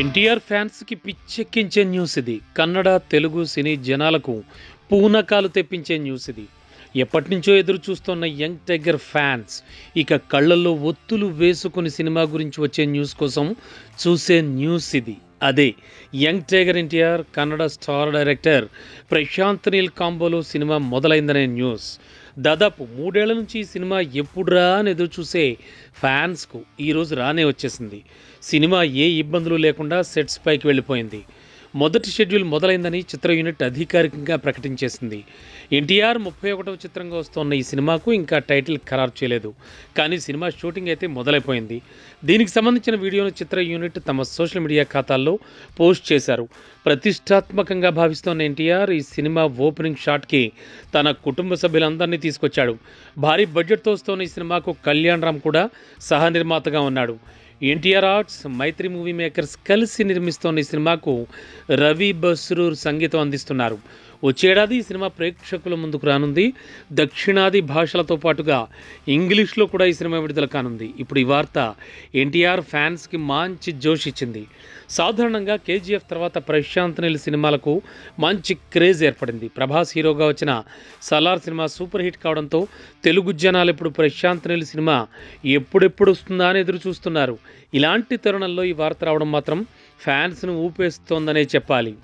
ఎన్టీఆర్ ఫ్యాన్స్కి పిచ్చెక్కించే న్యూస్ ఇది. కన్నడ తెలుగు సినీ జనాలకు పూనకాలు తెప్పించే న్యూస్ ఇది. ఎప్పటి నుంచో ఎదురు చూస్తున్న యంగ్ టైగర్ ఫ్యాన్స్ ఇక కళ్ళల్లో ఒత్తులు వేసుకుని సినిమా గురించి వచ్చే న్యూస్ కోసం చూసే న్యూస్ ఇది. అదే young tiger NTR Kannada star director Prashanth Neel కాంబోలో cinema మొదలైందనే న్యూస్. దాదాపు మూడేళ్ళ నుంచి ఈ సినిమా ఎప్పుడురా అని ఎదురు చూసే ఫ్యాన్స్కు ఈరోజు రానే వచ్చేసింది. సినిమా ఏ ఇబ్బందులు లేకుండా సెట్స్ పైకి వెళ్ళిపోయింది. మొదటి షెడ్యూల్ మొదలైందని చిత్ర యూనిట్ అధికారికంగా ప్రకటించేసింది. ఎన్టీఆర్ ముప్పై ఒకటవ చిత్రంగా వస్తున్న ఈ సినిమాకు ఇంకా టైటిల్ ఖరారు చేయలేదు. కానీ సినిమా షూటింగ్ అయితే మొదలైపోయింది. దీనికి సంబంధించిన వీడియోను చిత్ర యూనిట్ తమ సోషల్ మీడియా ఖాతాల్లో పోస్ట్ చేశారు. ప్రతిష్టాత్మకంగా భావిస్తోన్న ఎన్టీఆర్ ఈ సినిమా ఓపెనింగ్ షాట్కి తన కుటుంబ సభ్యులందరినీ తీసుకొచ్చాడు. భారీ బడ్జెట్తో వస్తున్న ఈ సినిమాకు కళ్యాణ్ రామ్ కూడా సహనిర్మాతగా ఉన్నాడు. NTR arts Mythri movie makers కలిసి నిర్మిస్తోన్న ఈ సినిమాకు రవి బస్రూర్ సంగీతం అందిస్తున్నారు. వచ్చేడాది ఈ సినిమా ప్రేక్షకుల ముందుకు రానుంది. దక్షిణాది భాషలతో పాటుగా ఇంగ్లీష్లో కూడా ఈ సినిమా విడుదల కానుంది. ఇప్పుడు ఈ వార్త ఎన్టీఆర్ ఫ్యాన్స్కి మంచి జోష్ ఇచ్చింది. సాధారణంగా కేజీఎఫ్ తర్వాత ప్రశాంత్ నీల్ సినిమాలకు మంచి క్రేజ్ ఏర్పడింది. ప్రభాస్ హీరోగా వచ్చిన సలార్ సినిమా సూపర్ హిట్ కావడంతో తెలుగు జనాలు ఇప్పుడు ప్రశాంత్ నీల్ సినిమా ఎప్పుడెప్పుడు వస్తుందా అని ఎదురు చూస్తున్నారు. ఇలాంటి తరుణంలో ఈ వార్త రావడం మాత్రం ఫ్యాన్స్ను ఊపేస్తోందనే చెప్పాలి.